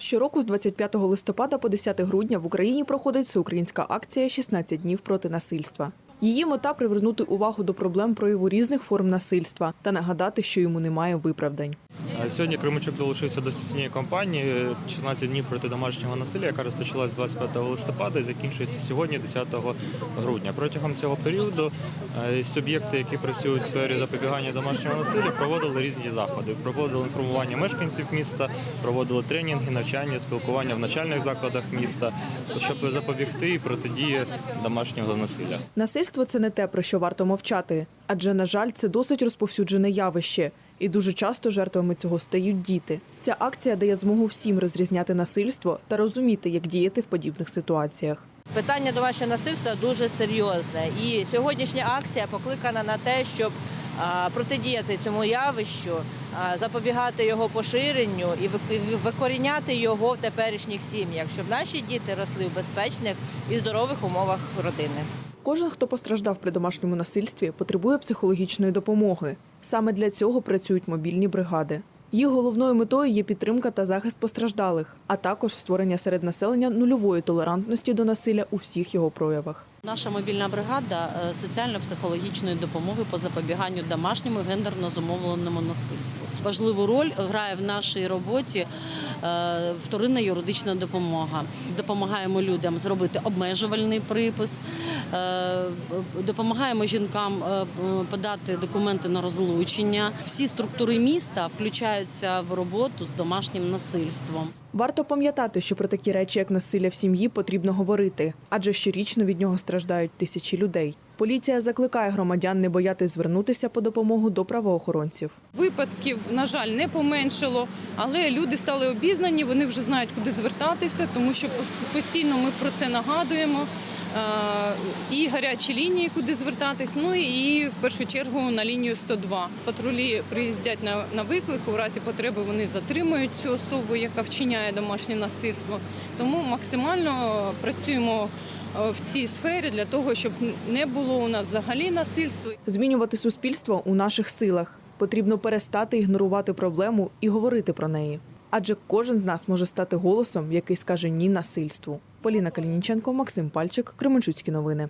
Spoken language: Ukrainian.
Щороку з 25 листопада по 10 грудня в Україні проходить всеукраїнська акція «16 днів проти насильства. Її мета привернути увагу до проблем прояву різних форм насильства та нагадати, що йому немає виправдань. Сьогодні Кременчук долучився до цієї кампанії «16 днів проти домашнього насилля, яка розпочалась 25 листопада і закінчується сьогодні, 10 грудня. Протягом цього періоду е, суб'єкти, які працюють в сфері запобігання домашнього насилля, проводили різні заходи. Проводили інформування мешканців міста, проводили тренінги, навчання, спілкування в начальних закладах міста, щоб запобігти і протидії домашнього насилля. Насильство це не те, про що варто мовчати, адже, на жаль, це досить розповсюджене явище. І дуже часто жертвами цього стають діти. Ця акція дає змогу всім розрізняти насильство та розуміти, як діяти в подібних ситуаціях. Питання домашнього насильства дуже серйозне, і сьогоднішня акція покликана на те, щоб протидіяти цьому явищу, запобігати його поширенню і викоріняти його в теперішніх сім'ях, щоб наші діти росли в безпечних і здорових умовах родини. Кожен, хто постраждав при домашньому насильстві, потребує психологічної допомоги. Саме для цього працюють мобільні бригади. Їх головною метою є підтримка та захист постраждалих, а також створення серед населення нульової толерантності до насилля у всіх його проявах. Наша мобільна бригада е, соціально-психологічної допомоги по запобіганню домашньому гендерно зумовленому насильству. Важливу роль грає в нашій роботі е, вторинна юридична допомога. Допомагаємо людям зробити обмежувальний припис, е, допомагаємо жінкам подати документи на розлучення. Всі структури міста включаються в роботу з домашнім насильством. Варто пам'ятати, що про такі речі, як насилля в сім'ї, потрібно говорити, адже щорічно від нього страждають тисячі людей. Поліція закликає громадян не боятися звернутися по допомогу до правоохоронців. Випадків, на жаль, не поменшало, але люди стали обізнані, вони вже знають, куди звертатися, тому що постійно ми про це нагадуємо. І гарячі лінії, куди звертатись, ну і в першу чергу на лінію 102. Патрулі приїздять на, на виклик, у разі потреби вони затримують цю особу, яка вчиняє домашнє насильство. Тому максимально працюємо е, в цій сфері для того, щоб не було у нас взагалі насильства. Змінювати суспільство у наших силах. Потрібно перестати ігнорувати проблему і говорити про неї. Адже кожен з нас може стати голосом, який скаже ні насильству. Поліна Калініченко, Максим Пальчик, Кременчуцькі новини.